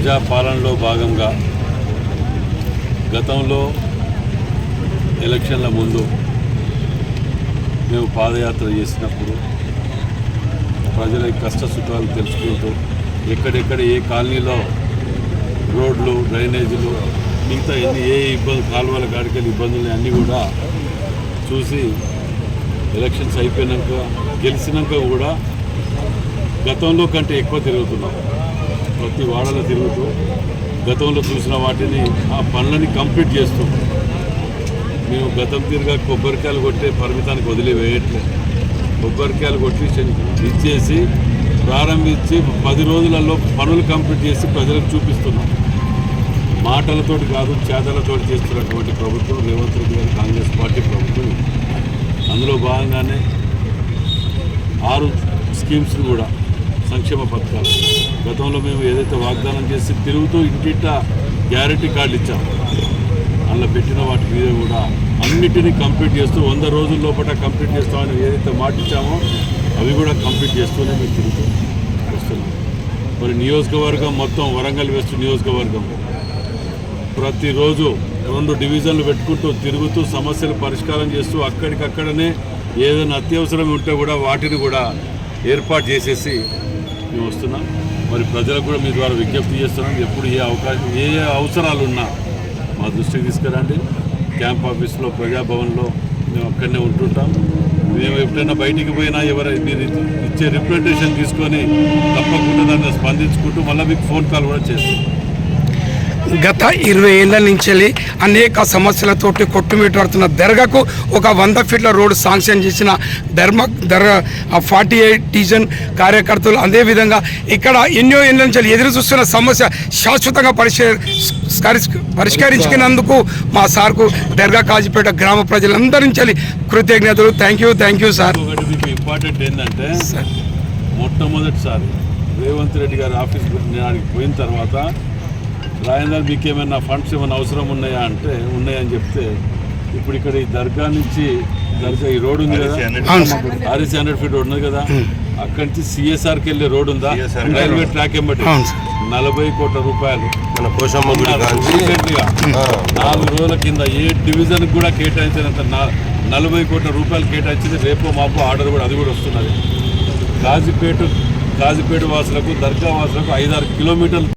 ప్రజాపాలనలో భాగంగా గతంలో ఎలక్షన్ల ముందు మేము పాదయాత్ర చేసినప్పుడు ప్రజల కష్ట సుఖాలు తెలుసుకుంటూ ఎక్కడెక్కడ ఏ కాలనీలో రోడ్లు డ్రైనేజీలు మిగతా ఎన్ని ఏ ఇబ్బంది కాలువల కాడికెళ్ళి ఇబ్బందులు అన్నీ కూడా చూసి ఎలక్షన్స్ అయిపోయినాక గెలిచినాక కూడా గతంలో కంటే ఎక్కువ తిరుగుతున్నాం. ప్రతి వాడలో తిరుగుతూ గతంలో చూసిన వాటిని ఆ పనులని కంప్లీట్ చేస్తూ మేము గతం తిరిగా కొబ్బరికాయలు కొట్టే పరిమితానికి వదిలివేయట్లేదు కొబ్బరికాయలు కొట్టి ఇచ్చేసి ప్రారంభించి పది రోజులలో పనులు కంప్లీట్ చేసి ప్రజలకు చూపిస్తున్నాం. మాటలతోటి కాదు చేతలతోటి చేస్తున్నటువంటి ప్రభుత్వం రేవంత్ రెడ్డి గారి కాంగ్రెస్ పార్టీ ప్రభుత్వం అందులో భాగంగానే ఆరు స్కీమ్స్ కూడా సంక్షేమ పథకాలు. గతంలో మేము ఏదైతే వాగ్దానం చేసి తిరుగుతూ ఇంటింట గ్యారంటీ కార్డు ఇచ్చాము అందులో పెట్టిన వాటి మీద కూడా అన్నిటినీ కంప్లీట్ చేస్తూ వంద రోజుల లోపల కంప్లీట్ చేస్తామని ఏదైతే మాటిచ్చామో అవి కూడా కంప్లీట్ చేస్తూనే మేము తిరుగుతూ వస్తున్నాం. మరి నియోజకవర్గం మొత్తం వరంగల్ వెస్ట్ నియోజకవర్గం. ప్రతిరోజు రెండు డివిజన్లు పెట్టుకుంటూ తిరుగుతూ సమస్యలు పరిష్కారం చేస్తూ అక్కడికక్కడనే ఏదైనా అత్యవసరం ఉంటే కూడా వాటిని కూడా ఏర్పాటు చేసేసి మేము వస్తున్నాం. మరి ప్రజలకు కూడా మీ ద్వారా విజ్ఞప్తి చేస్తున్నాం. ఎప్పుడు ఏ అవకాశం ఏ ఏ అవసరాలు ఉన్నా మా దృష్టికి తీసుకురండి. క్యాంప్ ఆఫీస్లో ప్రజాభవన్లో మేము అక్కడనే ఉంటుంటాం. మేము ఎప్పుడైనా బయటికి పోయినా ఎవరు మీరు ఇచ్చే రిప్రజెంటేషన్ తీసుకొని తప్పకుండా దాన్ని స్పందించుకుంటూ మళ్ళీ మీకు ఫోన్ కాల్ కూడా చేస్తాం. గత ఇరవై ఏళ్ళ నుంచి అనేక సమస్యలతోటి కొట్టుమిట్టాడుతున్న దర్గాకు ఒక వంద ఫీట్ల రోడ్డు శాంక్షన్ చేసిన ధర్మ దర్గా ఫార్టీ ఎయిట్ డివిజన్ కార్యకర్తలు అదేవిధంగా ఇక్కడ ఎన్నో ఏళ్ళ నుంచి ఎదురు చూస్తున్న సమస్య శాశ్వతంగా పరిష్కరి పరిష్కరించుకున్నందుకు మా సార్కు దర్గా కాజీపేట గ్రామ ప్రజలందరి నుంచి కృతజ్ఞతలు. Thank you thank you sir. Important ఏంటంటే మొట్టమొదటిసారి రేవంత్ రెడ్డి గారి ఆఫీస్ పోయిన తర్వాత రాజేందర్ మీకు ఏమైనా ఫండ్స్ ఏమైనా అవసరం ఉన్నాయా అంటే ఉన్నాయని చెప్తే ఇప్పుడు ఇక్కడ ఈ దర్గా నుంచి దర్గా ఈ రోడ్ ఉంది కదా? RS hundred feet. రోడ్ ఉన్నది కదా? అక్కడి నుంచి సిఎస్ఆర్కి వెళ్ళే రోడ్ ఉందా? రైల్వే ట్రాక్ ఎంబటి. నలభై కోట్ల రూపాయలు. నాలుగు రోజుల కింద ఏ డివిజన్ కూడా కేటాయించినంత నలభై కోట్ల రూపాయలు కేటాయించింది రేపు మాపు ఆర్డర్ కూడా అది కూడా వస్తున్నది. కాజీపేట కాజీపేట వాసులకు దర్గా వాసులకు ఐదారు కిలోమీటర్లు